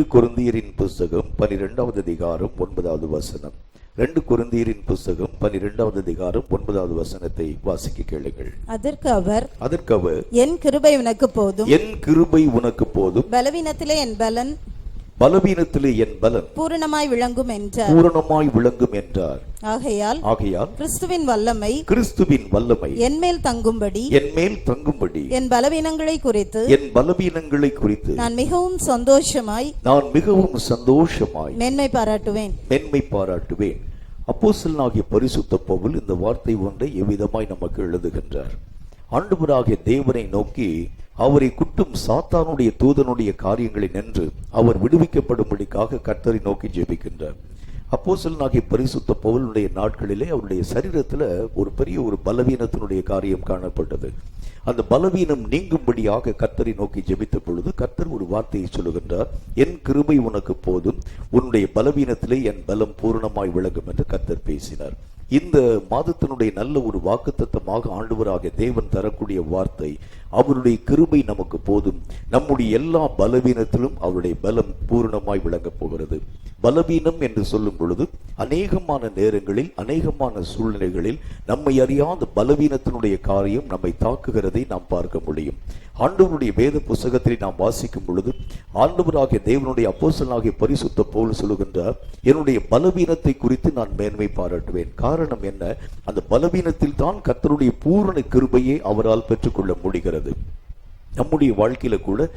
ரெண்டு குருந்தியரின் புஸ்தகம் பனிரெண்டாவது அதிகாரம் ஒன்பதாவது வசனம். ரெண்டு குருந்தியரின் புஸ்தகம் பனிரெண்டாவது அதிகாரம் ஒன்பதாவது வசனத்தை வாசிக்க கேளுங்கள். அதற்கு அவர் அதற்கு அவர் என் கிருபை உனக்கு போதும். என் கிருபை உனக்கு போதும். பலவீனத்திலே என் பலன் பலவீனத்திலே என் பலன் பூரணமாய் விளங்கும் என்றார். பூரணமாய் விளங்கும் என்றார். ஆகையால் ஆகையால் கிறிஸ்துவின் வல்லமை கிறிஸ்துவின் வல்லமை என்மேல் தங்கும்படி என் மேல் தங்கும்படி என் பலவீனங்களை குறித்து என் பலவீனங்களை குறித்து நான் மிகவும் சந்தோஷமாய் நான் மிகவும் சந்தோஷமாய் மேன்மை பாராட்டுவேன். மென்மை பாராட்டுவேன். அப்போஸ்தலனாகிய பரிசுத்த பவுல் இந்த வார்த்தை ஒன்றை எவ்விதமாய் நமக்கு எழுதுகின்றார்? ஆண்டுபராகிய தேவனை நோக்கி அவரை குட்டும் சாத்தானுடைய தூதனுடைய காரியங்களை நின்று அவர் விடுவிக்கப்படும்படிக்காக கர்த்தரை நோக்கி ஜெபிக்கின்றார். அப்போஸ்தலனாகிய பரிசுத்த பவுலுடைய நாட்களிலே அவருடைய சரீரத்துல ஒரு பெரிய ஒரு பலவீனத்தினுடைய காரியம் காணப்பட்டது. அந்த பலவீனம் நீங்கும்படியாக கர்த்தரை நோக்கி ஜெபித்த பொழுது கர்த்தர் ஒரு வார்த்தையை சொல்லுகின்றார் என் கிருபை உனக்கு போதும் உன்னுடைய பலவீனத்திலே என் பலம் பூரணமாய் விளங்கும் என்று கர்த்தர் பேசினார். இந்த மாதத்தினுடைய நல்ல ஒரு வாக்குத்தத்தமாக ஆண்டவராக தேவன் தரக்கூடிய வார்த்தை அவருடைய கிருபை நமக்கு போதும். நம்முடைய எல்லா பலவீனத்திலும் அவருடைய பலம் பூரணமாய் விளங்கப் போகிறது. பலவீனம் என்று சொல்லும் பொழுது அநேகமான நேரங்களில் அநேகமான சூழ்நிலைகளில் நம்மை அறியாத பலவீனத்தினுடைய காரியம் நம்மை தாக்குகிறதை நாம் பார்க்க முடியும். ஆண்டவருடைய வேத புஸ்தகத்தை நாம் வாசிக்கும் பொழுது ஆண்டவராகிய தேவனுடைய அப்போசனாகிய பரிசுத்த போல் சொல்லுகின்றார் என்னுடைய பலவீனத்தை குறித்து நான் மேன்மை பாராட்டுவேன். காரணம் என்ன? அந்த பலவீனத்தில் தான் கத்தருடைய பூரண கிருபையை அவரால் பெற்றுக்கொள்ள முடிகிறது. இருக்கிறது. நம்முடைய வாழ்க்கையில கூட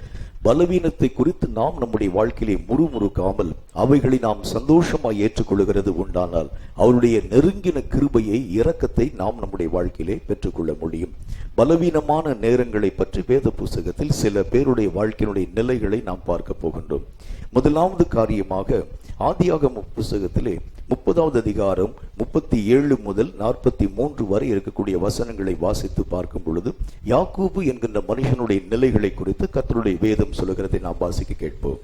பலவீனத்தை குறித்து நாம் நம்முடைய வாழ்க்கையிலே முறுமுறுக்காமல் அவைகளை நாம் சந்தோஷமாய் ஏற்றுக்கொள்கிறது உண்டானால் அவருடைய நெருங்கின கிருபையை இரக்கத்தை நாம் நம்முடைய வாழ்க்கையிலே பெற்றுக்கொள்ள முடியும். பலவீனமான நேரங்களை பற்றி வேத புஸ்தகத்தில் சில பேருடைய வாழ்க்கையினுடைய நிலைகளை நாம் பார்க்க போகின்றோம். முதலாவது காரியமாக ஆதியாகம புஸ்தகத்திலே முப்பதாவது அதிகாரம் முப்பத்தி ஏழு முதல் நாற்பத்தி மூன்று வரை இருக்கக்கூடிய வசனங்களை வாசித்து பார்க்கும் பொழுது யாக்கூபு என்கின்ற மனுஷனுடைய நிலைகளை குறித்து கர்த்தருடைய வேதம் சொல்லுகிறதை நாம் வாசிக்க கேட்போம்.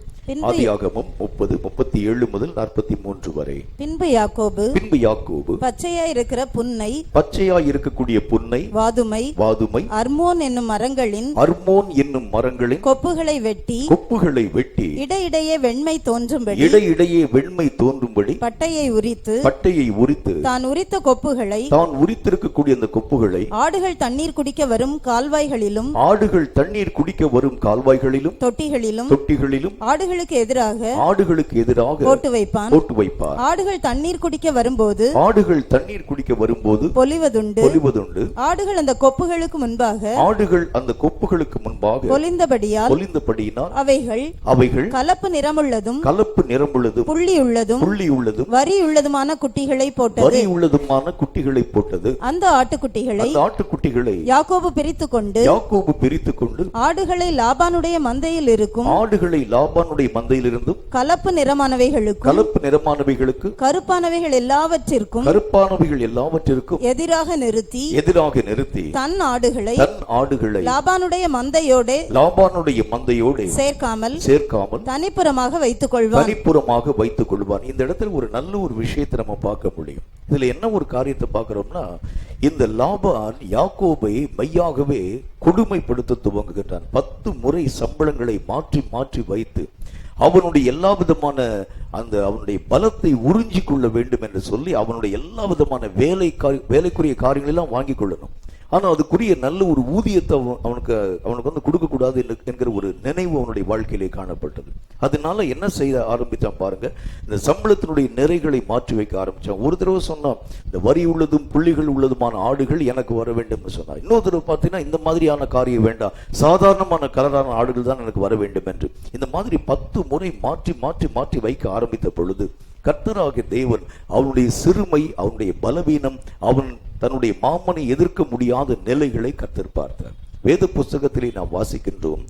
ஆதியாகமம் முப்பது முப்பத்தி ஏழு முதல் நாற்பத்தி மூன்று வரை. பின்பு யாக்கோபு பின்பு யாக்கூபு பச்சையாய் இருக்கிற புன்னை பச்சையாய் இருக்கக்கூடிய புன்னை வாதுமை வாதுமை அர்மோன் என்னும் மரங்களின் அர்மோன் என்னும் மரங்களின் கொப்புகளை வெட்டி கொப்புகளை வெட்டி இடையிடையே வெண்மை தோன்றும்படி இடையிடையே வெண்மை தோன்றும்படி பட்டையை உரித்து பட்டையை உரித்து தான் உரித்த கொப்புகளை தான் உரித்திருக்கக்கூடிய அந்த கொப்புகளை ஆடுகள் தண்ணீர் குடிக்க வரும் கால்வாய்களிலும் ஆடுகள் தண்ணீர் குடிக்க வரும் கால்வாய்களிலும் தொட்டிகளிலும் தொட்டிகளிலும் ஆடுகளுக்கு எதிராக ஆடுகளுக்கு எதிராக போட்டு வைப்பான். போட்டு வைப்பார். ஆடுகள் தண்ணீர் குடிக்க வரும்போது ஆடுகள் தண்ணீர் குடிக்க வரும்போது பொலிவதுண்டு. பொலிவதுண்டு. ஆடுகள் அந்த கொப்புகளுக்கு முன்பாக ஆடுகள் அந்த கொப்புகளுக்கு முன்பாக பொலிந்தபடியால் பொலிந்தபடியினால் அவைகள் அவைகள் கலப்பு நிறமுள்ளதும் கலப்பு நிறமுள்ளதும் புள்ளி உள்ளதும் புள்ளி உள்ளதும் வரி உள்ளதுமான குட்டிகளை போட்டது. வரி உள்ளதுமான குட்டிகளை போட்டது. அந்த ஆட்டுக்குட்டிகளை அந்த ஆட்டுக்குட்டிகளை யாக்கோபு பிரித்து கொண்டு யாக்கோபு பிரித்து கொண்டு ஆடுகளை லாபானுடைய மந்தையில் இருக்கும் ஆடுகளை லாபானுடைய மந்தையிலிருந்தும் கலப்பு நிறமானவைகளுக்கும் கலப்பு நிறமானவைகளுக்கு கருப்பானவைகள் எல்லாவற்றிற்கும் கருப்பானவைகள் எல்லாவற்றிற்கும் எதிராக நிறுத்தி எதிராக நிறுத்தி தன் ஆடுகளை தன் ஆடுகளை லாபானுடைய மந்தையோடு லாபானுடைய மந்தையோடு சேர்க்காமல் சேர்க்காமல் தனிப்புறமாக வைத்துக் கொள்வான் தனிப்புறமாக வைத்துக் கொள்வான் இந்த இடத்துல ஒரு நல்ல ஒரு விஷயத்தை நம்ம பார்க்க முடியும். இதுல என்ன ஒரு காரியத்தை பார்க்கிறோம்னா இந்த லாபான் யாக்கோபை மையாகவே கொடுமைப்படுத்த துவங்குகின்றான். பத்து முறை சம்பளங்களை மாற்றி மாற்றி வைத்து அவனுடைய எல்லா விதமான அந்த அவனுடைய பலத்தை உறிஞ்சிக் கொள்ள வேண்டும் என்று சொல்லி அவனுடைய எல்லா விதமான வேலை காரி- வேலைக்குரிய காரியங்களெல்லாம் வாங்கிக் கொள்ளணும். ஆனால் அதுக்குரிய நல்ல ஒரு ஊதியத்தை அவன் அவனுக்கு அவனுக்கு வந்து கொடுக்கக்கூடாது என்று- என்கிற ஒரு நினைவு அவனுடைய வாழ்க்கையிலே காணப்பட்டது. அதனால என்ன செய்ய ஆரம்பித்தான் பாருங்க. இந்த சம்பளத்தினுடைய நிறைகளை மாற்றி வைக்க ஆரம்பித்தான் ஒரு தடவை சொன்னான் இந்த வரி உள்ளதும் புள்ளிகள் உள்ளதுமான ஆடுகள் எனக்கு வர வேண்டும் சொன்னான். இன்னொரு தடவை பார்த்தீங்கன்னா இந்த மாதிரியான காரியம் வேண்டாம். சாதாரணமான கலரான ஆடுகள் தான் எனக்கு வர வேண்டும் என்று. இந்த மாதிரி பத்து முறை மாற்றி மாற்றி மாற்றி வைக்க ஆரம்பித்த பொழுது கர்த்தராகிய தேவன் அவனுடைய சிறுமை அவனுடைய பலவீனம் அவன் தன்னுடைய மாமனை எதிர்க்க முடியாத நிலைகளை கத்திருப்பார்த்தார் வேத புஸ்தகத்திலே நாம் வாசிக்கின்றோம்.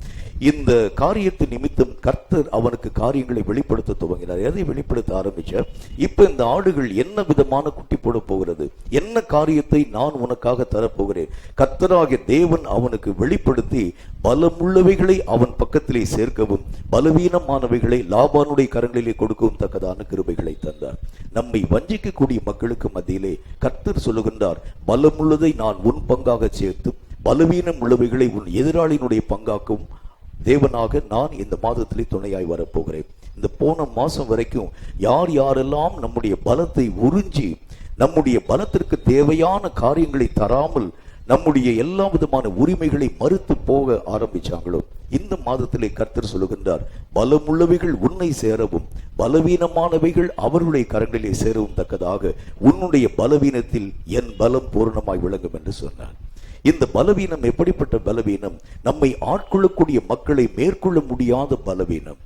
இந்த காரியத்து நிமித்தம் கர்த்தர் அவனுக்கு காரியங்களை வெளிப்படுத்த துவங்கினார். எதை வெளிப்படுத்த ஆரம்பிச்சார்? இப்ப இந்த ஆடுகள் என்ன விதமான குட்டி போட போகிறது? என்ன காரியத்தை நான் உனக்காக தரப்போகிறேன்? கர்த்தராகிய தேவன் அவனுக்கு வெளிப்படுத்தி பலமுள்ளவைகளை அவன் பக்கத்திலே சேர்க்கவும் பலவீனமானவைகளை லாபானுடைய கரங்களிலே கொடுக்கவும் தக்கதான கிருபைகளை தந்தார். நம்மை வஞ்சிக்கக்கூடிய மக்களுக்கு மத்தியிலே கர்த்தர் சொல்லுகின்றார் பலமுள்ளதை நான் உன் பங்காக சேர்த்து பலவீனம் உள்ளவைகளை உன் எதிராளியினுடைய பங்காக்கும் தேவனாக நான் இந்த மாதத்திலே துணையாய் வரப்போகிறேன். இந்த போன மாசம் வரைக்கும் யார் யாரெல்லாம் நம்முடைய பலத்தை உறிஞ்சி நம்முடைய பலத்திற்கு தேவையான காரியங்களை தராமல் நம்முடைய எல்லா விதமான உரிமைகளை மறுத்து போக ஆரம்பிச்சாங்களோ? இந்த மாதத்திலே கர்த்தர் சொல்லுகின்றார் பலமுள்ளவைகள் உன்னை சேரவும் பலவீனமானவைகள் அவர்களுடைய கரங்களிலே சேரவும் தக்கதாக உன்னுடைய பலவீனத்தில் என் பலம் பூரணமாய் விளங்கும் என்று சொன்னார். இந்த பலவீனம் எப்படிப்பட்ட பலவீனம்? நம்மை ஆட்கொள்ளக்கூடிய மக்களை மேற்கொள்ள முடியாத பலவீனம்.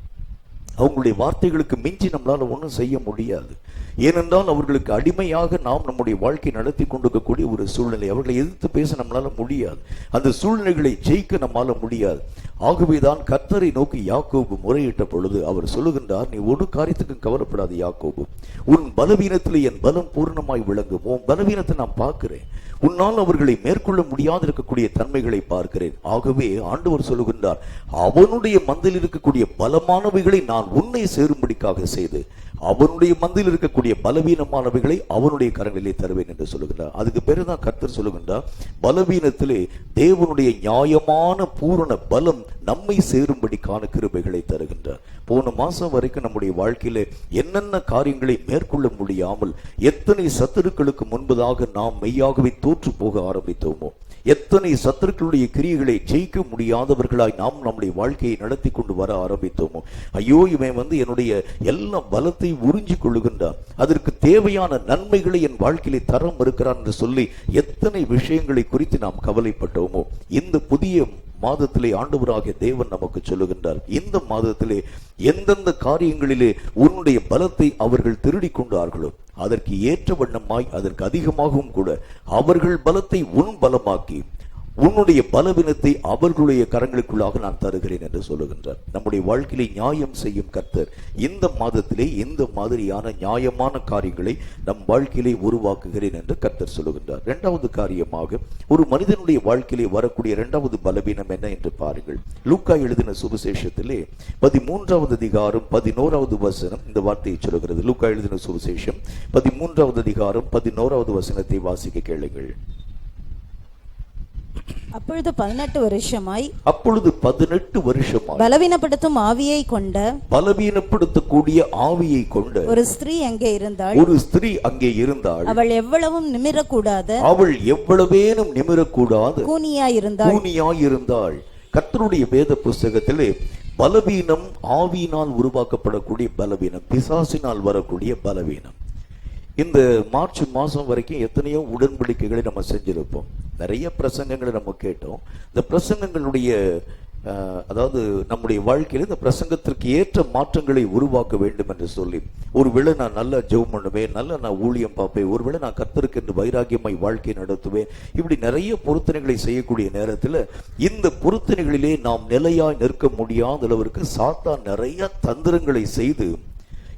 அவங்களுடைய வார்த்தைகளுக்கு மிஞ்சி நம்மளால் ஒன்றும் செய்ய முடியாது. ஏனென்றால் அவர்களுக்கு அடிமையாக நாம் நம்முடைய வாழ்க்கை நடத்தி கொண்டிருக்கக்கூடிய ஒரு சூழ்நிலை. அவர்களை எதிர்த்து பேச நம்மளால் முடியாது. அந்த சூழ்நிலைகளை ஜெயிக்க நம்மால முடியாது. ஆகவேதான் கத்தரை நோக்கி யாக்கோபு முறையிட்ட பொழுது அவர் சொல்லுகின்றார் நீ ஒரு காரியத்துக்கும் கவலைப்படாது யாக்கோபு. உன் பலவீனத்தில் என் பலம் பூர்ணமாய் விளங்கும். உன் பலவீனத்தை நான் பார்க்கிறேன். உன்னால் அவர்களை மேற்கொள்ள முடியாது இருக்கக்கூடிய தன்மைகளை பார்க்கிறேன். ஆகவே ஆண்டவர் சொல்லுகின்றார் அவனுடைய மந்தில் இருக்கக்கூடிய பலமானவைகளை நான் உன்னை சேரும்படிக்காக செய்து அவனுடைய மந்தில் இருக்கக்கூடிய பலவீனமானவைகளை அவனுடைய கரங்களிலே தருவேன் என்று சொல்லுகின்றார். அதுக்கு பிறகுதான் கர்த்தர் சொல்லுகின்றார் பலவீனத்திலே தேவனுடைய நியாயமான பூரண பலம் நம்மை சேரும்படிக்கான கிருபைகளை தருகின்றார். போன மாசம் வரைக்கும் நம்முடைய வாழ்க்கையில என்னென்ன காரியங்களை மேற்கொள்ள முடியாமல் எத்தனை சத்துருக்களுக்கு முன்பதாக நாம் மெய்யாகவே தோற்று போக ஆரம்பித்தோமோ எத்தனை சத்துருக்களுடைய கிரியைகளை ஜெயிக்க முடியாதவர்களாய் நாம் நம்முடைய வாழ்க்கையை நடத்தி கொண்டு வர ஆரம்பித்தோமோ? ஐயோ இவன் வந்து என்னுடைய எல்லா பலத்தை உறிஞ்சி கொள்ளுகின்றான். அதற்கு தேவையான நன்மைகளை என் வாழ்க்கையிலே தர மறுக்கிறான் என்று சொல்லி எத்தனை விஷயங்களை குறித்து நாம் கவலைப்பட்டோமோ? இந்த புதிய மாதத்திலே ஆண்டவராகிய தேவன் நமக்கு சொல்லுகின்றார் இந்த மாதத்திலே எந்தெந்த காரியங்களிலே உன்னுடைய பலத்தை அவர்கள் திருடிக் கொண்டார்களோ? அதற்கு ஏற்ற வண்ணமாய் அதற்கு அதிகமாகவும் கூட அவர்கள் பலத்தை உன் பலமாக்கி உன்னுடைய பலவீனத்தை அவர்களுடைய கரங்களுக்குள்ளாக நான் தருகிறேன் என்று சொல்லுகின்றார். நம்முடைய வாழ்க்கையிலே நியாயம் செய்யும் கர்த்தர். இந்த மாதத்திலே இந்த மாதிரியான நியாயமான காரியங்களை நம் வாழ்க்கையிலே உருவாக்குகிறேன் என்று கர்த்தர் சொல்லுகின்றார். இரண்டாவது காரியமாக ஒரு மனிதனுடைய வாழ்க்கையிலே வரக்கூடிய இரண்டாவது பலவீனம் என்ன என்று பாருங்கள். லூக்கா எழுதின சுவிசேஷத்திலே பதிமூன்றாவது அதிகாரம் பதினோராவது வசனம் இந்த வார்த்தையை சொல்லுகிறது. லூக்கா எழுதின சுவிசேஷம் பதிமூன்றாவது அதிகாரம் பதினோராவது வசனத்தை வாசிக்க கேளுங்கள். அப்பொழுது பதினெட்டு வருஷமாய் அப்பொழுது பதினெட்டு வருஷமாக பலவீனப்படுத்தும் ஆவியை கொண்ட பலவீனப்படுத்தக்கூடிய ஆவியை கொண்ட ஒரு ஸ்திரீ அங்கே இருந்தாள். ஒரு ஸ்திரீ அங்கே இருந்தாள். அவள் எவ்வளவும் நிமிரக்கூடாத. அவள் எவ்வளவேனும் நிமிரக்கூடாது. கூனியாய் இருந்தாள் கூனியாய் இருந்தாள் கர்த்தருடைய வேத புஸ்தகத்திலே பலவீனம் ஆவியினால் உருவாக்கப்படக்கூடிய பலவீனம் பிசாசினால் வரக்கூடிய பலவீனம். இந்த மார்ச் மாசம் வரைக்கும் எத்தனையோ உடன்படிக்கைகளை நம்ம செஞ்சிருப்போம். நிறைய பிரசங்கங்களை நம்ம கேட்டோம். இந்த பிரசங்கங்களுடைய அதாவது நம்முடைய வாழ்க்கையில் இந்த பிரசங்கத்திற்கு ஏற்ற மாற்றங்களை உருவாக்க வேண்டும் என்று சொல்லி ஒருவேளை நான் நல்லா ஜெபம் பண்ணுவேன் நல்லா நான் ஊழியம் பார்ப்பேன் ஒருவேளை நான் கர்த்தருக்கு என்று வைராகியமாய் வாழ்க்கை நடத்துவேன் இப்படி நிறைய பொருத்தனைகளை செய்யக்கூடிய நேரத்தில் இந்த பொருத்தனைகளிலே நாம் நிலையாய் நிற்க முடியாத அளவிற்கு சாத்தான் நிறைய தந்திரங்களை செய்து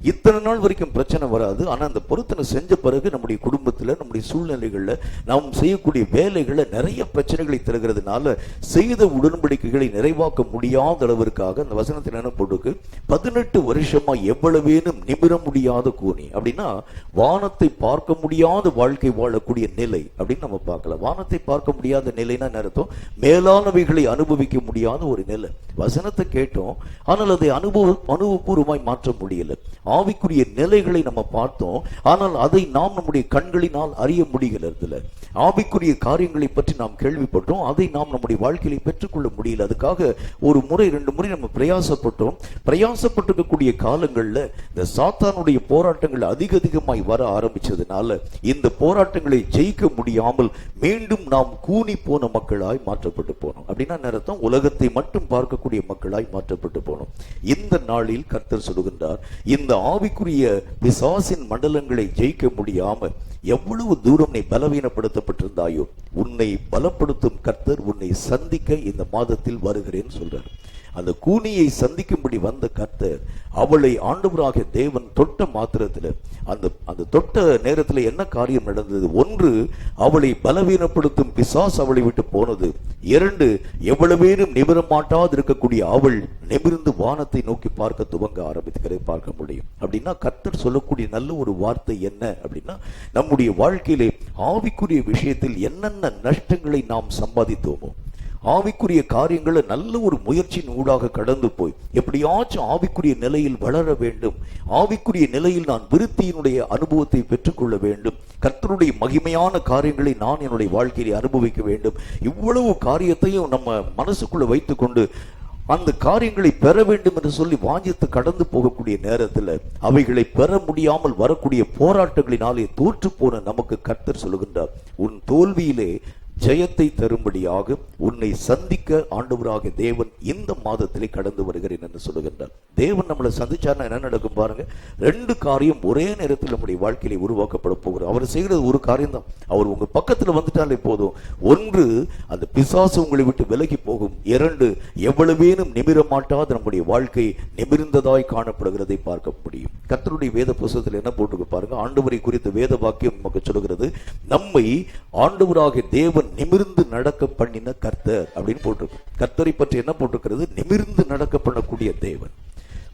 இத்தனை நாள் வரைக்கும் பிரச்சனை வராது. ஆனா அந்த பொருத்தனை செஞ்ச பிறகு நம்முடைய குடும்பத்துல நம்முடைய சூழ்நிலைகள்ல நாம் செய்யக்கூடிய வேலைகளில் நிறைய பிரச்சனைகளை தருகிறதுனால செய்த உடன்படிக்கைகளை நிறைவாக்க முடியாத அளவிற்காக அந்த வசனத்தில் என்ன போட்டுக்கு பதினெட்டு வருஷமா எவ்வளவேனும் நிமிர முடியாத கூனி. அப்படின்னா வானத்தை பார்க்க முடியாத வாழ்க்கை வாழக்கூடிய நிலை அப்படின்னு நம்ம பார்க்கலாம். வானத்தை பார்க்க முடியாத நிலைன்னா என்ன அர்த்தம்? மேலானவைகளை அனுபவிக்க முடியாத ஒரு நிலை. வசனத்தை கேட்டோம். ஆனால் அதை அனுபவ அனுபவபூர்வமாய் மாற்ற முடியல. ஆவிக்குரிய நிலைகளை நம்ம பார்த்தோம். ஆனால் அதை நாம் நம்முடைய கண்களினால் அறிய முடிகிறதில்ல. ஆவிக்குரிய காரியங்களை பற்றி நாம் கேள்விப்பட்டோம். அதை நாம் நம்முடைய வாழ்க்கையில பெற்றுக்கொள்ள முடியல. அதுக்காக ஒரு முறை ரெண்டு முறை நம்ம பிரயாசப்பட்டோம். பிரயாசப்பட்டிருக்கக்கூடிய காலங்கள்ல இந்த சாத்தானுடைய போராட்டங்கள் அதிக அதிகமாய் வர ஆரம்பிச்சதுனால இந்த போராட்டங்களை ஜெயிக்க முடியாமல் மீண்டும் நாம் கூனி போன மக்களாய் மாற்றப்பட்டு போனோம். அப்படின்னா நேரத்தம் உலகத்தை மட்டும் பார்க்கக்கூடிய மக்களாய் மாற்றப்பட்டு போனோம். இந்த நாளில் கர்த்தர் சொல்லுகின்றார் இந்த ஆவிக்குரிய பிசாசின் மண்டலங்களை ஜெயிக்க முடியாம எவ்வளவு தூரம் நீ பலவீனப்படுத்தப்பட்டிருந்தாயோ உன்னை பலப்படுத்தும் கர்த்தர் உன்னை சந்திக்க இந்த மாதத்தில் வருகிறேன்னு சொல்றார். அந்த கூனியை சந்திக்கும்படி வந்த கர்த்தர் அவளை ஆண்டவராக தேவன் தொட்ட மாத்திரத்தில் அந்த அந்த தொட்ட நேரத்தில் என்ன காரியம் நடந்தது? ஒன்று அவளை பலவீனப்படுத்தும் பிசாஸ் அவளை விட்டு போனது. இரண்டு எவ்வளவேனும் நிமிர மாட்டாது இருக்கக்கூடிய அவள் நிமிர்ந்து வானத்தை நோக்கி பார்க்க துவங்க ஆரம்பித்துக்கிறதை பார்க்க முடியும். அப்படின்னா கர்த்தர் சொல்லக்கூடிய நல்ல ஒரு வார்த்தை என்ன அப்படின்னா நம்முடைய வாழ்க்கையிலே ஆவிக்குரிய விஷயத்தில் என்னென்ன நஷ்டங்களை நாம் சம்பாதித்தோமோ ஆவிக்குரிய காரியங்களை நல்ல ஒரு முயற்சியின் ஊடாக கடந்து போய் எப்படியாச்சும் ஆவிக்குரிய நிலையில் வளர வேண்டும். ஆவிக்குரிய நிலையில் நான் விருத்தியினுடைய அனுபவத்தை பெற்றுக்கொள்ள வேண்டும். கர்த்தருடைய மகிமையான காரியங்களை நான் என்னுடைய வாழ்க்கையை அனுபவிக்க வேண்டும். இவ்வளவு காரியத்தையும் நம்ம மனசுக்குள்ள வைத்துக்கொண்டு அந்த காரியங்களை பெற வேண்டும் என்று சொல்லி வாஞ்சித்து கடந்து போகக்கூடிய நேரத்தில் அவைகளை பெற முடியாமல் வரக்கூடிய போராட்டங்களினாலே தோற்று போன நமக்கு கர்த்தர் சொல்லுகின்றார். உன் தோல்வியிலே ஜெயத்தை தரும்படியாக உன்னை சந்திக்க ஆண்டவராக தேவன் இந்த மாதத்திலே கடந்து வருகிறேன் என்று சொல்லுகின்றார். தேவன் நம்மளை சந்திச்சார்னா என்ன நடக்கும் பாருங்க? ரெண்டு காரியம் ஒரே நேரத்தில் நம்முடைய வாழ்க்கையிலே உருவாக்கப்பட போகிறோம் அவர் செய்கிறது ஒரு காரியம் தான் அவர் உங்க பக்கத்தில் வந்துட்டாலே போதும். ஒன்று அந்த பிசாசு உங்களை விட்டு விலகி போகும். இரண்டு எவ்வளவேனும் நிமிர மாட்டாத நம்முடைய வாழ்க்கை நிமிர்ந்ததாய் காணப்படுகிறதை பார்க்க முடியும். கத்தருடைய வேத புஸ்தகத்தில் என்ன போட்டுருக்கு பாருங்க? ஆண்டவரை குறித்த வேத வாக்கியம் நமக்கு சொல்கிறது நம்மை ஆண்டவராக தேவன் நிமிர்ந்து நடக்க பண்ணின கர்த்தர் அப்படின்னு போட்டிருக்கு. கர்த்தரை பற்றி என்ன போட்டிருக்கிறது? நிமிர்ந்து நடக்க பண்ணக்கூடிய தேவன்.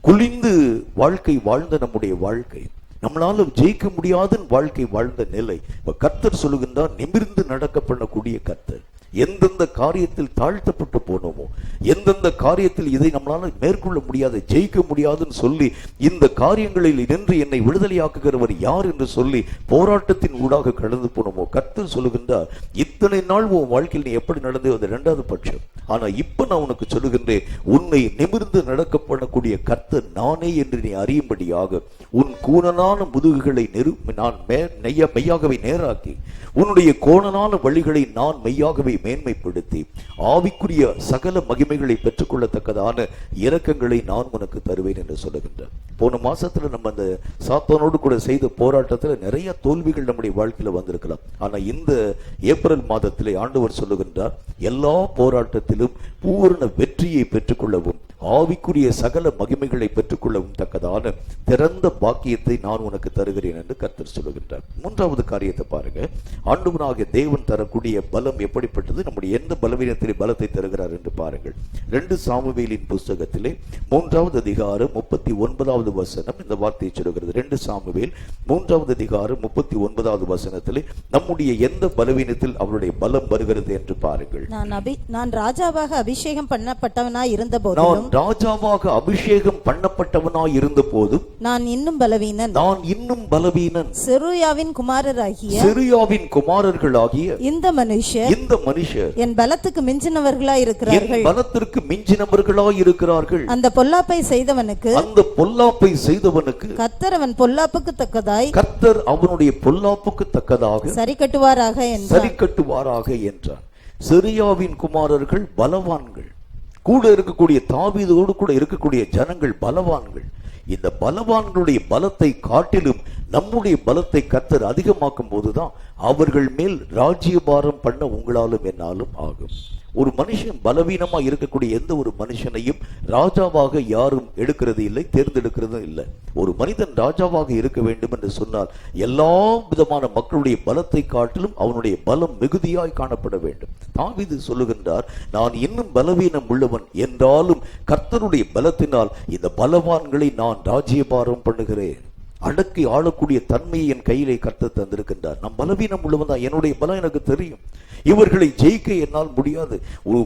குளிந்து வாழ்க்கை வாழ்ந்த நம்முடைய வாழ்க்கை. நம்மளால ஜெயிக்க முடியாத வாழ்க்கை வாழ்ந்த நிலை. இப்ப கர்த்தர் சொல்லுகின்றார் நிமிர்ந்து நடக்க பண்ணக்கூடிய கர்த்தர். எந்தெந்த காரியத்தில் தாழ்த்தப்பட்டு போனோமோ எந்தெந்த காரியத்தில் இதை நம்மளால மேற்கொள்ள முடியாது ஜெயிக்க முடியாதுன்னு சொல்லி இந்த காரியங்களில் நின்று என்னை விடுதலையாக்குகிறவர் யார் என்று சொல்லி போராட்டத்தின் ஊடாக கடந்து போனோமோ கர்த்தர் சொல்லுகின்றார் இத்தனை நாள் உன் வாழ்க்கையில் நீ எப்படி நடந்து அது இரண்டாவது பட்சம். ஆனா இப்ப நான் உனக்கு சொல்லுகின்றேன் உன்னை நிமிர்ந்து நடக்க பண்ணக்கூடிய கர்த்தர் நானே என்று நீ அறியும்படியாக உன் கூனனான முதுகுகளை நெரு நான் மே மெய்யாகவே நேராக்கி உன்னுடைய கோணனான வழிகளை நான் மெய்யாகவே மேன்மைப்படுத்தி ஆவிக்குரிய சகல மகிமைகளை பெற்றுக்கொள்ளத்தக்கதான இரக்கங்களை நான் உனக்கு தருவேன் என்று சொல்லுகின்றார் போன மாசத்துல நம்ம அந்த சாத்தானோடு கூட செய்த போராட்டத்துல நிறைய தோல்விகள் நம்முடைய வாழ்க்கையில வந்திருக்கலாம். ஆனா இந்த ஏப்ரல் மாதத்திலே ஆண்டவர் சொல்லுகின்றார் எல்லா போராட்டத்திலும் பூரண வெற்றியை பெற்றுக்கொள்ளவும் ஆவிக்குரிய சகல மகிமைகளை பெற்றுக்கொள்ளவும் தக்கதான திறந்த பாக்கியத்தை நான் உனக்கு தருகிறேன் என்று கர்த்தர் சொல்லுகின்றார். மூன்றாவது காரியத்தை பாருங்க. ஆண்டவனாகிய தேவன் தரக்கூடிய பலம் எப்படிப்பட்டது? நம்முடைய எந்த பலவீனத்திலே பலத்தை தருகிறார் என்று பாருங்கள். ரெண்டு சாமுவேலின் புஸ்தகத்திலே மூன்றாவது அதிகாரம் முப்பத்தி ஒன்பதாவது வசனம் இந்த வார்த்தையை சொல்லுகிறது. ரெண்டு சாமுவேல் மூன்றாவது அதிகாரம் முப்பத்தி ஒன்பதாவது வசனத்திலே நம்முடைய எந்த பலவீனத்தில் அவருடைய பலம் வருகிறது என்று பாருங்கள். நான் நான் ராஜாவாக அபிஷேகம் பண்ணப்பட்டவனாய் இருந்த போதிலும் ராஜாவாக அபிஷேகம் பண்ணப்பட்டவனாய் இருந்த போதும் நான் இன்னும் பலவீனன். நான் இன்னும் பலவீனன். செருயாவின் குமாரராகிய சிறியாவின் குமாரர்களாகிய இந்த மனுஷர் இந்த மனுஷர் என் பலத்துக்கு மிஞ்சினவர்களாய் என் இருக்கிறார்கள் பலத்திற்கு மிஞ்சினவர்களாய் இருக்கிறார்கள் அந்த பொல்லாப்பை செய்தவனுக்கு அந்த பொல்லாப்பை செய்தவனுக்கு கத்தர் அவன் பொல்லாப்புக்கு தக்கதாய் கர்த்தர் அவனுடைய பொல்லாப்புக்கு தக்கதாக சரி கட்டுவாராக என்றார். சரி கட்டுவாராக என்றார். சிரியாவின் குமாரர்கள் பலவான்கள். கூட இருக்கக்கூடிய தாவீதோடு கூட இருக்கக்கூடிய ஜனங்கள் பலவான்கள். இந்த பலவான்களுடைய பலத்தை காட்டிலும் நம்முடைய பலத்தை கத்தர் அதிகமாக்கும் போதுதான் அவர்கள் மேல் ராஜ்யபாரம் பண்ண உங்களாலும் என்னாலும் ஆகும். ஒரு மனுஷன் பலவீனமா இருக்கக்கூடிய எந்த ஒரு மனுஷனையும் ராஜாவாக யாரும் எடுக்கிறது இல்லை தேர்ந்தெடுக்கிறதும் இல்லை. ஒரு மனிதன் ராஜாவாக இருக்க வேண்டும் என்று சொன்னால் எல்லா விதமான மக்களுடைய பலத்தை காட்டிலும் அவனுடைய பலம் மிகுதியாய் காணப்பட வேண்டும். தாவிது சொல்லுகின்றார் நான் இன்னும் பலவீனம் உள்ளவன் என்றாலும் கர்த்தருடைய பலத்தினால் இந்த பலவான்களை நான் ராஜ்யபாரம் பண்ணுகிறேன். அடக்கி ஆளக்கூடிய தன்மையை என் கையிலே கர்த்தர் தந்திருக்கின்றார். நான் பலவீனம் உள்ளவன் தான். என்னுடைய பலம் எனக்கு தெரியும். இவர்களை ஜெயிக்க என்னால் முடியாது.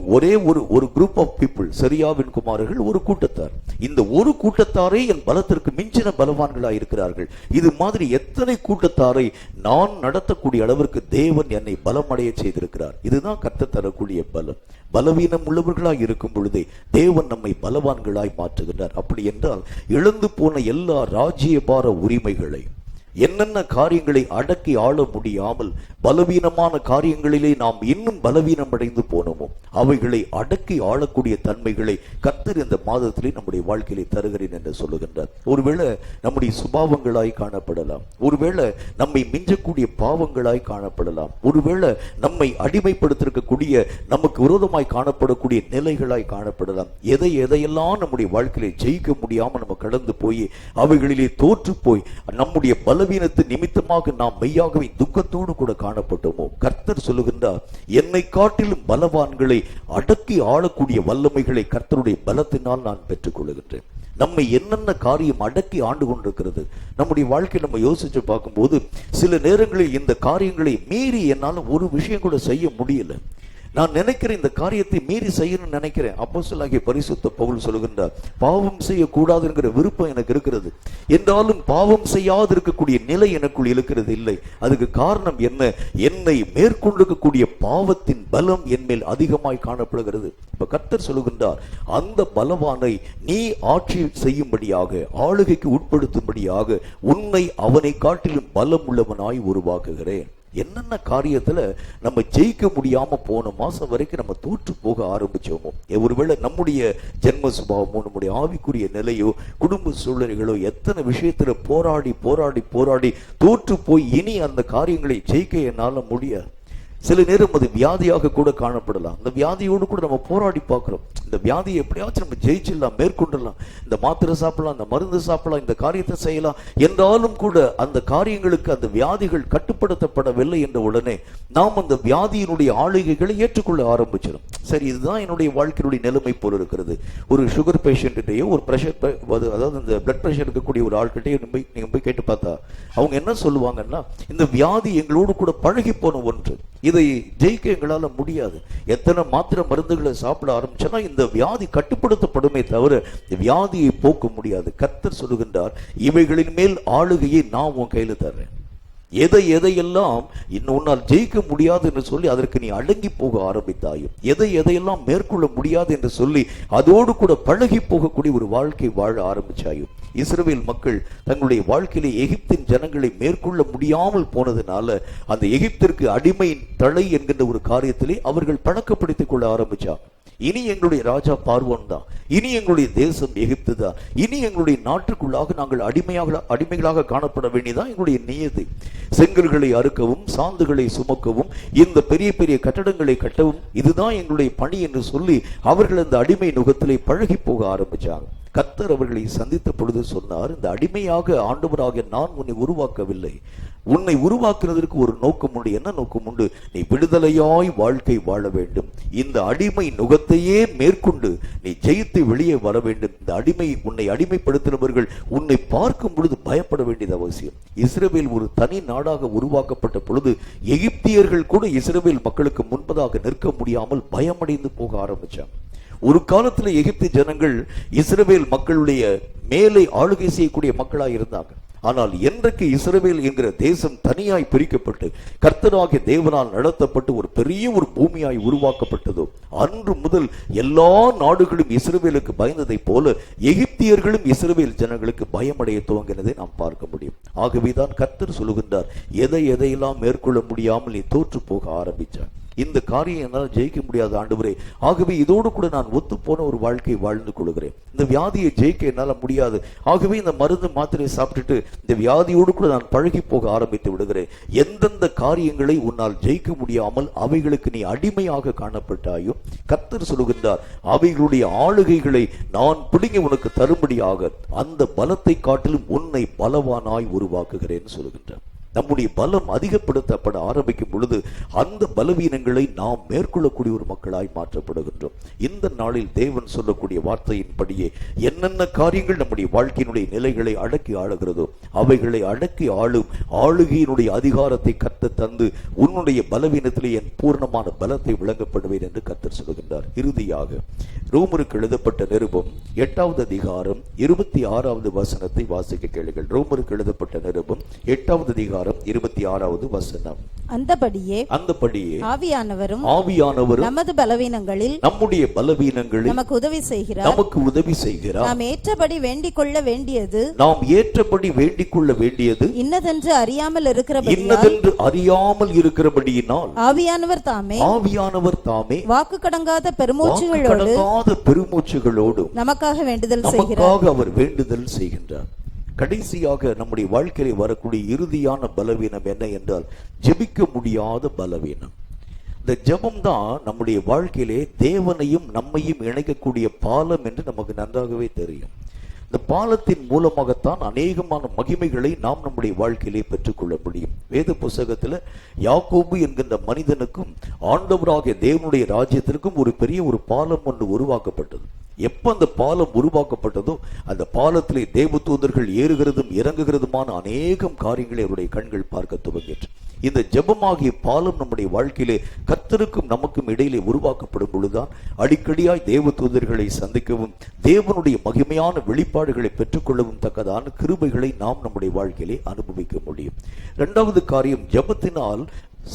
ஒரே ஒரு ஒரு குரூப் ஆஃப் பீப்புள் சரியாவின் குமாரர்கள் ஒரு கூட்டத்தார். இந்த ஒரு கூட்டத்தாரே என் பலத்திற்கு மிஞ்சின பலவான்களாய் இருக்கிறார்கள். இது மாதிரி எத்தனை கூட்டத்தாரை நான் நடத்தக்கூடிய அளவிற்கு தேவன் என்னை பலமடைய செய்திருக்கிறார். இதுதான் கர்த்தர் தரக்கூடிய பலம். பலவீனம் உள்ளவர்களாய் இருக்கும் பொழுதே தேவன் நம்மை பலவான்களாய் மாற்றுகின்றார். அப்படி என்றால் இழந்து போன எல்லா ராஜ்யபார உரிமைகளையும் என்னென்ன காரியங்களை அடக்கி ஆள முடியாமல் பலவீனமான காரியங்களிலே நாம் இன்னும் பலவீனம் அடைந்து போனோமோ அவைகளை அடக்கி ஆளக்கூடிய தன்மைகளை கத்தர் இந்த மாதத்திலே நம்முடைய வாழ்க்கையிலே தருகிறேன் என்று சொல்லுகின்றார். ஒருவேளை நம்முடைய சுபாவங்களாய் காணப்படலாம். ஒருவேளை நம்மை மிஞ்சக்கூடிய பாவங்களாய் காணப்படலாம். ஒருவேளை நம்மை அடிமைப்படுத்திருக்கக்கூடிய நமக்கு விரோதமாய் காணப்படக்கூடிய நிலைகளாய் காணப்படலாம். எதை எதையெல்லாம் நம்முடைய வாழ்க்கையிலே ஜெயிக்க முடியாமல் நம்ம கடந்து போய் அவைகளிலே தோற்று போய் நம்முடைய பல பலவீனத்து நிமித்தமாக நாம் மெய்யாகவே துக்கத்தோடு கூட காணப்பட்டோமோ? கர்த்தர் சொல்லுகின்றார் என்னை காட்டிலும் பலவான்களை அடக்கி ஆளக்கூடிய வல்லமைகளை கர்த்தருடைய பலத்தினால் நான் பெற்றுக்கொள்கின்றேன் நம்மை என்னென்ன காரியம் அடக்கி ஆண்டு கொண்டிருக்கிறது? நம்முடைய வாழ்க்கை நம்ம யோசிச்சு பார்க்கும்போது சில நேரங்களில் இந்த காரியங்களை மீறி என்னால் ஒரு விஷயம் கூட செய்ய முடியல. நான் நினைக்கிற இந்த காரியத்தை மீறி செய்யணும்னு நினைக்கிறேன். அப்போஸ்தலனாகிய பரிசுத்த பவுல் சொல்லுகின்றார் பாவம் செய்யக்கூடாது என்கிற விருப்பம் எனக்கு இருக்கிறது. என்றாலும் பாவம் செய்யாது இருக்கக்கூடிய நிலை எனக்குள் இருக்கிறது இல்லை. அதுக்கு காரணம் என்ன? என்னை மேற்கொண்டிருக்கக்கூடிய பாவத்தின் பலம் என்மேல் அதிகமாய் காணப்படுகிறது. இப்ப கர்த்தர் சொல்லுகின்றார் அந்த பலவானை நீ ஆட்சி செய்யும்படியாக ஆளுகைக்கு உட்படுத்தும்படியாக உன்னை அவனை காட்டிலும் பலம் உள்ளவனாய் உருவாக்குகிறேன். என்னென்ன காரியத்தில் நம்ம ஜெயிக்க முடியாமல் போன மாதம் வரைக்கும் நம்ம தோற்று போக ஆரம்பித்தோமோ ஒருவேளை நம்முடைய ஜென்ம சுபாவமோ நம்முடைய ஆவிக்குரிய நிலையோ குடும்ப சூழ்நிலைகளோ எத்தனை விஷயத்தில் போராடி போராடி போராடி தோற்று போய் இனி அந்த காரியங்களை ஜெயிக்க என்னால் முடியாது. சில நேரம் அது வியாதியாக கூட காணப்படலாம். அந்த வியாதியோடு கூட நம்ம போராடி பார்க்குறோம். இந்த வியாதியை எப்படியாச்சும் நம்ம ஜெயிச்சிடலாம் மேற்கொண்டலாம் இந்த மாத்திரை சாப்பிடலாம் இந்த மருந்து சாப்பிடலாம் இந்த காரியத்தை செய்யலாம். என்றாலும் கூட அந்த காரியங்களுக்கு அந்த வியாதிகள் கட்டுப்படுத்தப்படவில்லை என்ற உடனே நாம் அந்த வியாதியினுடைய ஆளுகைகளை ஏற்றுக்கொள்ள ஆரம்பிச்சிடும். சரி இதுதான் என்னுடைய வாழ்க்கையினுடைய நிலைமை போல் இருக்கிறது. ஒரு சுகர் பேஷண்ட்டையோ ஒரு ப்ரெஷர் அதாவது இந்த பிளட் ப்ரெஷர் இருக்கக்கூடிய ஒரு ஆள்கிட்டயோ போய் நீங்கள் போய் கேட்டு பார்த்தா அவங்க என்ன சொல்லுவாங்கன்னா இந்த வியாதி எங்களோடு கூட பழகி போன ஒன்று. இதை ஜெயிக்க எங்களால முடியாது. எத்தனை மாத்திரை மருந்துகளை சாப்பிட ஆரம்பிச்சோன்னா இந்த இந்த வியாதி கட்டுப்படுத்தப்படுமே தவிர இந்த வியாதியை போக்க முடியாது. கத்தர் சொல்லுகின்றார் இவைகளின் மேல் ஆளுகையை நான் உன் கையில் தர்றேன். எதை எதையெல்லாம் இன்னும் உன்னால் ஜெயிக்க முடியாது என்று சொல்லி அதற்கு நீ அடங்கி போக ஆரம்பித்தாயும் எதை எதையெல்லாம் மேற்கொள்ள முடியாது என்று சொல்லி அதோடு கூட பழகி போகக்கூடிய ஒரு வாழ்க்கை வாழ ஆரம்பிச்சாயும் இஸ்ரேல் மக்கள் தங்களுடைய வாழ்க்கையிலே எகிப்தின் ஜனங்களை மேற்கொள்ள முடியாமல் போனதுனால அந்த எகிப்திற்கு அடிமையின் தலை என்கின்ற ஒரு காரியத்திலே அவர்கள் பழக்கப்படுத்திக் கொள்ள ஆரம்பிச்சாங்க. இனி எங்களுடைய ராஜா பார்வோன் தான். இனி எங்களுடைய தேசம் எகிப்து தான். இனி எங்களுடைய நாட்டுக்குள்ளாக நாங்கள் அடிமையாக அடிமைகளாக காணப்பட வேண்டியதான் எங்களுடைய நியதி. செங்கல்களை அறுக்கவும் சாந்துகளை சுமக்கவும் இந்த பெரிய பெரிய கட்டடங்களை கட்டவும் இதுதான் எங்களுடைய பணி என்று சொல்லி அவர்கள் அந்த அடிமை நுகத்திலே பழகி போக ஆரம்பிச்சாங்க கத்தர் அவர்களை சந்தித்த பொழுது சொன்னார் இந்த அடிமையாக ஆண்டவராக நான் உன்னை உருவாக்கவில்லை. உன்னை உருவாக்குறதற்கு ஒரு நோக்கம் உண்டு. என்ன நோக்கம் உண்டு? நீ விடுதலையாய் வாழ்க்கை வாழ வேண்டும். இந்த அடிமை நுகத்தையே மேற்கொண்டு நீ ஜெயித்து வெளியே வர வேண்டும். இந்த அடிமை உன்னை அடிமைப்படுத்தினவர்கள் உன்னை பார்க்கும் பொழுது பயப்பட வேண்டியது அவசியம். இஸ்ரேல் ஒரு தனி நாடாக உருவாக்கப்பட்ட பொழுது எகிப்தியர்கள் கூட இஸ்ரவேல் மக்களுக்கு முன்பதாக நிற்க முடியாமல் பயமடைந்து போக ஆரம்பிச்சாங்க. ஒரு காலத்துல எகிப்து ஜனங்கள் இஸ்ரவேல் மக்களுடைய மேலே ஆளுகை செய்யக்கூடிய மக்களாக இருந்தாங்க. ஆனால் என்றைக்கு இஸ்ரவேல் என்கிற தேசம் தனியாய் பிரிக்கப்பட்டு கர்த்தனாகிய தேவனால் நடத்தப்பட்டு ஒரு பெரிய ஒரு பூமியாய் உருவாக்கப்பட்டதோ அன்று முதல் எல்லா நாடுகளும் இஸ்ரவேலுக்கு பயந்ததைப் போல எகிப்தியர்களும் இஸ்ரவேல் ஜனங்களுக்கு பயமடைய துவங்கினதை நாம் பார்க்க முடியும். ஆகவேதான் கர்த்தர் சொல்லுகின்றார் எதை எதையெல்லாம் மேற்கொள்ள முடியாமல் நீ தோற்று போக ஆரம்பிச்சார் இந்த காரியம் என்னால் ஜெயிக்க முடியாத ஆண்டவரே. ஆகவே இதோடு கூட நான் ஒத்து போன ஒரு வாழ்க்கை வாழ்ந்து கொள்கிறேன். இந்த வியாதியை ஜெயிக்க என்னால் முடியாது. ஆகவே இந்த மருந்து மாத்திரையை சாப்பிட்டுட்டு இந்த வியாதியோடு கூட நான் பழகி போக ஆரம்பித்து விடுகிறேன். எந்தெந்த காரியங்களை உன்னால் ஜெயிக்க முடியாமல் அவைகளுக்கு நீ அடிமையாக காணப்பட்டாயோ கத்தர் சொல்லுகின்றார் அவைகளுடைய ஆளுகைகளை நான் பிடுங்கி உனக்கு தரும்படியாக அந்த பலத்தை காட்டிலும் உன்னை பலவானாய் உருவாக்குகிறேன் சொல்லுகின்றார். நம்முடைய பலம் அதிகப்படுத்தப்பட ஆரம்பிக்கும் பொழுது அந்த பலவீனங்களை நாம் மேற்கொள்ளக்கூடிய ஒரு மக்களாய் மாற்றப்படுகின்றோம். இந்த நாளில் தேவன் சொல்லக்கூடிய வார்த்தையின்படியே என்னென்ன காரியங்கள் நம்முடைய வாழ்க்கையினுடைய நிலைகளை அடக்கி ஆளுகிறதோ அவைகளை அடக்கி ஆளும் ஆளுகையினுடைய அதிகாரத்தை கத்த தந்து உன்னுடைய பலவீனத்திலே என் பூர்ணமான பலத்தை விளங்கப்படுவேன் என்று கத்தர் சொல்கின்றார் இறுதியாக ரோமருக்கு எழுதப்பட்ட நிருபம் எட்டாவது அதிகாரம் இருபத்தி ஆறாவது வசனத்தை வாசிக்க கேளுங்கள். ரோமருக்கு எழுதப்பட்ட நிருபம் எட்டாவது அதிகாரம் இருபத்தி ஆறாவது வசனம். அந்தபடியே அந்தபடியே ஆவியானவரும் ஆவியானவர் நமது பலவீனங்களில் நம்முடைய பலவீனங்களில் நமக்கு உதவி செய்கிறார். நமக்கு உதவி செய்கிறார். நாம் ஏற்றபடி வேண்டிக் கொள்ள வேண்டியது நாம் ஏற்றபடி வேண்டிக் கொள்ள வேண்டியது இன்னதென்று அறியாமல் இருக்கிறபடியால் இன்னதென்று அறியாமல் இருக்கிறபடியினால் ஆவியானவர் தாமே ஆவியானவர் தாமே வாக்கு கடங்காத பெருமூச்சுகளோடு கடங்காத பெருமூச்சுகளோடும் நமக்காக வேண்டுதல் செய்கிறார். நமக்காக அவர் வேண்டுதல் செய்கின்றார். கடைசியாக நம்முடைய வாழ்க்கையில வரக்கூடிய இறுதியான பலவீனம் என்ன என்றால் ஜெபிக்க முடியாத பலவீனம். இந்த ஜெபம் தான் நம்முடைய வாழ்க்கையிலே தேவனையும் நம்மையும் இணைக்கக்கூடிய பாலம் என்று நமக்கு நன்றாகவே தெரியும். இந்த பாலத்தின் மூலமாகத்தான் அநேகமான மகிமைகளை நாம் நம்முடைய வாழ்க்கையிலே பெற்றுக்கொள்ள முடியும். வேத புஸ்தகத்துல யாக்கோபு என்கின்ற மனிதனுக்கும் ஆண்டவராகிய தேவனுடைய ராஜ்யத்திற்கும் ஒரு பெரிய ஒரு பாலம் ஒன்று உருவாக்கப்பட்டது. எப்போ அந்த பாலம் உருவாக்கப்பட்டதோ அந்த பாலத்திலே தேவதூதர்கள் ஏறுகிறதும் இறங்குகிறதுமான அநேகம் காரியங்களை அவருடைய கண்கள் பார்க்க துவங்கிற்று இந்த ஜெபமாகிய பாலம் நம்முடைய வாழ்க்கையிலே கத்தருக்கும் நமக்கும் இடையிலே உருவாக்கப்படும் பொழுதுதான் அடிக்கடியாய் தேவதூதர்களை சந்திக்கவும் தேவனுடைய மகிமையான வெளிப்பாடுகளை பெற்றுக்கொள்ளவும் தக்கதான கிருபைகளை நாம் நம்முடைய வாழ்க்கையிலே அனுபவிக்க முடியும். இரண்டாவது காரியம் ஜெபத்தினால்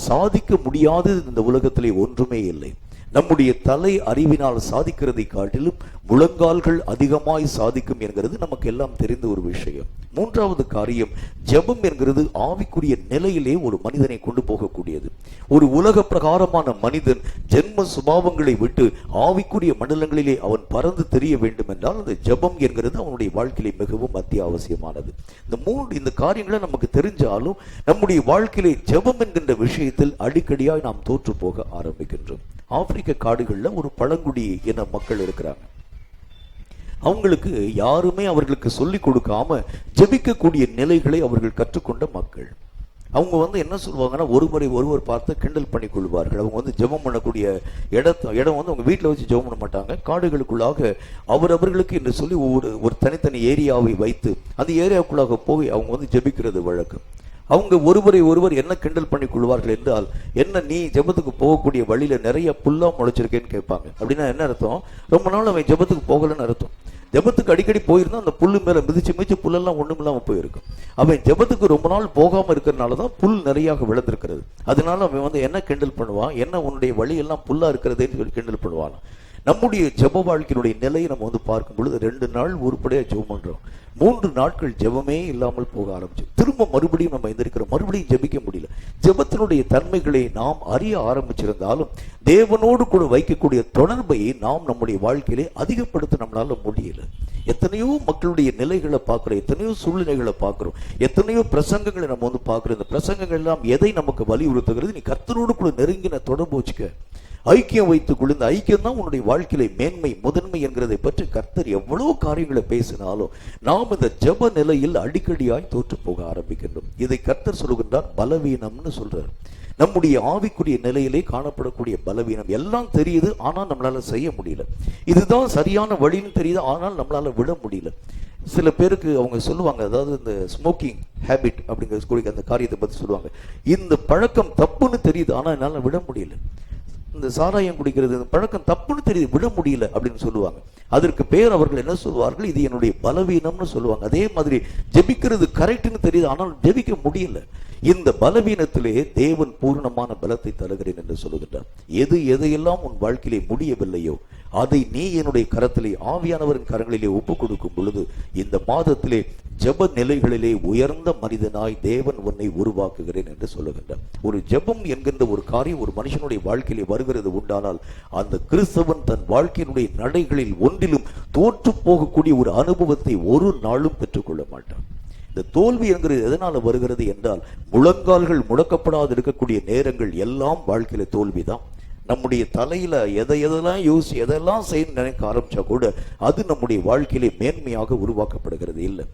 சாதிக்க முடியாதது இந்த உலகத்திலே ஒன்றுமே இல்லை. நம்முடைய தலை அறிவினால் சாதிக்கிறதை காட்டிலும் முழங்கால்கள் அதிகமாய் சாதிக்கும் என்கிறது நமக்கு எல்லாம் தெரிந்த ஒரு விஷயம். மூன்றாவது காரியம் ஜெபம் என்கிறது ஆவிக்குரிய நிலையிலே ஒரு மனிதனை கொண்டு போகக்கூடியது. ஒரு உலக பிரகாரமான மனிதன் ஜென்ம சுபாவங்களை விட்டு ஆவிக்குரிய மண்டலங்களிலே அவன் பறந்து தெரிய வேண்டும் என்றால் அந்த ஜெபம் என்கிறது அவனுடைய வாழ்க்கையிலே மிகவும் அத்தியாவசியமானது. இந்த மூன்று இந்த காரியங்களை நமக்கு தெரிஞ்சாலும் நம்முடைய வாழ்க்கையிலே ஜெபம் என்கின்ற விஷயத்தில் அடிக்கடியாய் நாம் தோற்று போக ஆரம்பிக்கின்றோம். ஆப்பிரிக்க காடுகள்ல ஒரு பழங்குடி இன மக்கள் இருக்கிறாங்க. அவங்களுக்கு யாருமே அவர்களுக்கு சொல்லிக் கொடுக்காம ஜபிக்கக்கூடிய நிலைகளை அவர்கள் கற்றுக்கொண்ட மக்கள். அவங்க வந்து என்ன சொல்லுவாங்கன்னா ஒருமுறை ஒருவர் பார்த்து கிண்டல் பண்ணி கொள்வார்கள். அவங்க வந்து ஜெபம் பண்ணக்கூடிய இடத்த இடம் வந்து அவங்க வீட்டில் வச்சு ஜெபம் பண்ண மாட்டாங்க. காடுகளுக்குள்ளாக அவரவர்களுக்கு என்று சொல்லி ஒரு ஒரு தனித்தனி ஏரியாவை வைத்து அந்த ஏரியாவுக்குள்ளாக போய் அவங்க வந்து ஜெபிக்கிறது வழக்கம். அவங்க ஒருவரை ஒருவர் என்ன கிண்டல் பண்ணி கொள்வார்கள் என்றால் என்ன நீ ஜெபத்துக்கு போகக்கூடிய வழியில நிறைய புல்லா முளைச்சிருக்கேன்னு கேட்பாங்க. அப்படின்னா என்ன அர்த்தம்? ரொம்ப நாள் அவன் ஜெபத்துக்கு போகலன்னு அர்த்தம். ஜெபத்துக்கு அடிக்கடி போயிருந்தா அந்த புல்லு மேல மிதிச்சு மிதிச்சு புல்லெல்லாம் ஒண்ணுமில்லாம போயிருக்கும். அவன் ஜெபத்துக்கு ரொம்ப நாள் போகாம இருக்கிறனால தான் புல் நிறைய விழுந்திருக்கிறது. அதனால அவன் வந்து என்ன கிண்டல் பண்ணுவான்? என்ன உன்னுடைய வழியெல்லாம் புல்லா இருக்கிறதேன்னு சொல்லி கிண்டல் பண்ணுவான் நம்முடைய ஜெப வாழ்க்கையினுடைய நிலையை நம்ம வந்து பார்க்கும் பொழுது ரெண்டு நாள் உருப்படியா ஜெபம் பண்ணுறோம் மூன்று நாட்கள் ஜெபமே இல்லாமல் போக ஆரம்பிச்சு. திரும்ப மறுபடியும் நம்ம எந்திருக்கிறோம். மறுபடியும் ஜெபிக்க முடியல. ஜெபத்தினுடைய தன்மைகளை நாம் அறிய ஆரம்பிச்சிருந்தாலும் தேவனோடு கூட வைக்கக்கூடிய தொடர்பை நாம் நம்முடைய வாழ்க்கையிலே அதிகப்படுத்த நம்மளால முடியல. எத்தனையோ மக்களுடைய நிலைகளை பார்க்குறோம். எத்தனையோ சூழ்நிலைகளை பார்க்குறோம். எத்தனையோ பிரசங்கங்களை நம்ம வந்து பார்க்குறோம். இந்த பிரசங்கங்கள் எல்லாம் எதை நமக்கு வலியுறுத்துகிறது? நீ கர்த்தரோடு கூட நெருங்கின தொடர்பு வச்சுக்க. ஐக்கியம் வைத்துக் கொள்ளுந்த ஐக்கியம் தான் உன்னுடைய வாழ்க்கையில மேன்மை முதன்மை என்கிறதை பற்றி கர்த்தர் எவ்வளவு காரியங்களை பேசினாலும் நாம் இந்த ஜெப நிலையில் அடிக்கடியாய் தோற்று போக ஆரம்பிக்கின்றோம். இதை கர்த்தர் சொல்கின்றார் பலவீனம்னு சொல்றார். நம்முடைய ஆவிக்குரிய நிலையிலே காணப்படக்கூடிய பலவீனம். எல்லாம் தெரியுது ஆனால் நம்மளால செய்ய முடியல. இதுதான் சரியான வழின்னு தெரியுது ஆனால் நம்மளால விட முடியல. சில பேருக்கு அவங்க சொல்லுவாங்க அதாவது இந்த ஸ்மோக்கிங் ஹேபிட் அப்படிங்கிற கூடிய அந்த காரியத்தை பத்தி சொல்லுவாங்க. இந்த பழக்கம் தப்புன்னு தெரியுது ஆனால் என்னால விட முடியல. இந்த சாராயம் குடிக்கிறது இந்த பழக்கம் தப்புன்னு தெரியுது விட முடியல அப்படின்னு சொல்லுவாங்க. அதற்கு பேர் அவர்கள் என்ன சொல்வார்கள்? இது என்னுடைய பலவீனம்னு சொல்லுவாங்க. அதே மாதிரி ஜெபிக்கிறது கரெக்ட்னு தெரியுது ஆனால் ஜெபிக்க முடியல. இந்த பலவீனத்திலே தேவன் பூர்ணமான பலத்தை தருகிறேன் என்று சொல்லுகின்றார். எது எதையெல்லாம் உன் வாழ்க்கையிலே முடியவில்லையோ அதை நீ என்னுடைய கரத்திலே ஆவியானவரின் கரங்களிலே ஒப்பு கொடுக்கும் பொழுது இந்த மாதத்திலே ஜெப நிலைகளிலே உயர்ந்த மனிதனாய் தேவன் உன்னை உருவாக்குகிறேன் என்று சொல்லுகின்றார். ஒரு ஜெபம் என்கின்ற ஒரு காரியம் ஒரு மனுஷனுடைய வாழ்க்கையிலே வருகிறது உண்டானால் அந்த கிறிஸ்தவன் தன் வாழ்க்கையினுடைய நடைகளில் ஒன்றிலும் தோற்று போகக்கூடிய ஒரு அனுபவத்தை ஒரு நாளும் பெற்றுக்கொள்ள மாட்டான். இந்த தோல்வி என்கிறது எதனால வருகிறது என்றால் முழங்கால்கள் முடக்கப்படாது இருக்கக்கூடிய நேரங்கள் எல்லாம் வாழ்க்கையில தோல்விதான். நம்முடைய தலையில எதை எதெல்லாம் யோசி எதெல்லாம் செய்ய நினைக்க ஆரம்பிச்சா கூட அது நம்முடைய வாழ்க்கையிலே மேன்மையாக உருவாக்கப்படுகிறது இல்லை.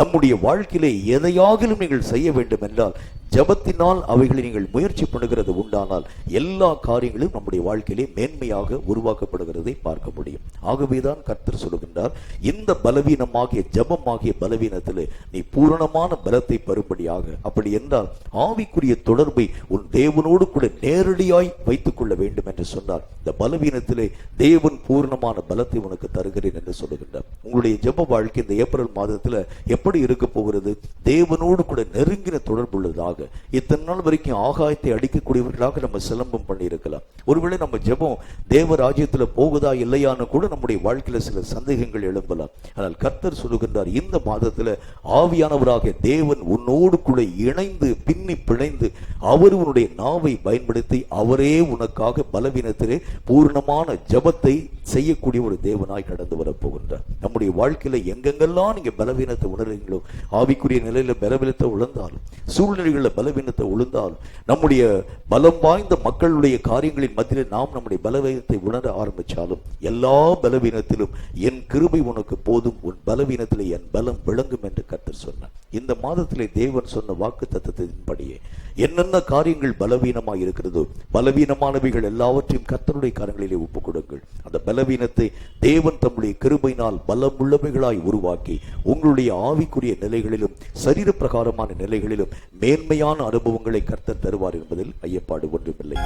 நம்முடைய வாழ்க்கையிலே எதையாகிலும் நீங்கள் செய்ய வேண்டும் என்றால் ஜபத்தினால் அவைகளை நீங்கள் முயற்சி பண்ணுகிறது உண்டானால் எல்லா காரியங்களும் நம்முடைய வாழ்க்கையிலே மேன்மையாக உருவாக்கப்படுகிறதை பார்க்க முடியும். ஆகவேதான் கர்த்தர் சொல்லுகின்றார் இந்த பலவீனமாகிய ஜபமாகிய பலவீனத்தில் நீ பூரணமான பலத்தை பெறும்படியாக. அப்படி என்றால் ஆவிக்குரிய தொடர்பை உன் தேவனோடு கூட நேரடியாய் வைத்துக் கொள்ள வேண்டும் என்று சொன்னார். இந்த பலவீனத்திலே தேவன் பூர்ணமான பலத்தை உனக்கு தருகிறேன் என்று சொல்லுகின்றார். உங்களுடைய ஜெப வாழ்க்கை இந்த ஏப்ரல் மாதத்தில் எப்படி இருக்க போகிறது? தேவனோடு கூட நெருங்கின தொடர்பு உள்ளதாக. இத்தனை நாள் வரைக்கும் ஆகாயத்தை அடிக்கக்கூடியவர்களாக நம்ம சிலம்பம் பண்ணியிருக்கலாம். ஒருவேளை நம்ம ஜெபம் தேவ ராஜ்யத்தில் போகுதா இல்லையான்னு கூட நம்முடைய வாழ்க்கையில் சில சந்தேகங்கள் எழும்பலாம். ஆனால் கர்த்தர் சொல்லுகின்றார் இந்த மாதத்தில் ஆவியானவராக தேவன் உன்னோடு கூட இணைந்து பின்னி பிணைந்து அவர் உன்னுடைய நாவை பயன்படுத்தி அவரே உனக்காக பலவீனத்திலே பூர்ணமான ஜபத்தை செய்யக்கூடிய ஒரு தேவனாய் கடந்து வரப்போகின்றார். நம்முடைய வாழ்க்கையில எங்கெங்கெல்லாம் நீங்க பலவீனத்தை உணர்றீங்களோ ஆவிக்குரிய நிலையில பலவீனத்தை உழந்தாலும் சூழ்நிலைகளில் பலவீனத்தை உழுந்தாலும் நம்முடைய பலம் வாய்ந்த மக்களுடைய காரியங்களின் மத்தியில் நாம் நம்முடைய பலவீனத்தை உணர ஆரம்பிச்சாலும் எல்லா பலவீனத்திலும் என் கிருபை உனக்கு போதும் உன் பலவீனத்திலே என் பலம் விளங்கும் என்று கர்த்தர் சொன்னார். இந்த மாதத்திலே தேவன் சொன்ன வாக்கு தத்துவத்தின்படியே என்னென்ன காரியங்கள் பலவீனமாக இருக்கிறதோ பலவீனமானவைகள் எல்லாவற்றையும் கத்தனுடைய கரங்களிலே ஒப்புக் கொடுங்கள் அந்த பலவீனத்தை தேவன் தம்முடைய கிருபையினால் பலமுள்ளவைகளாய் உருவாக்கி உங்களுடைய ஆவிக்குரிய நிலைகளிலும் சரீர பிரகாரமான நிலைகளிலும் மேன்மையான அனுபவங்களை கர்த்தர் தருவார் என்பதில் ஐயப்பாடு ஒன்றுமில்லை.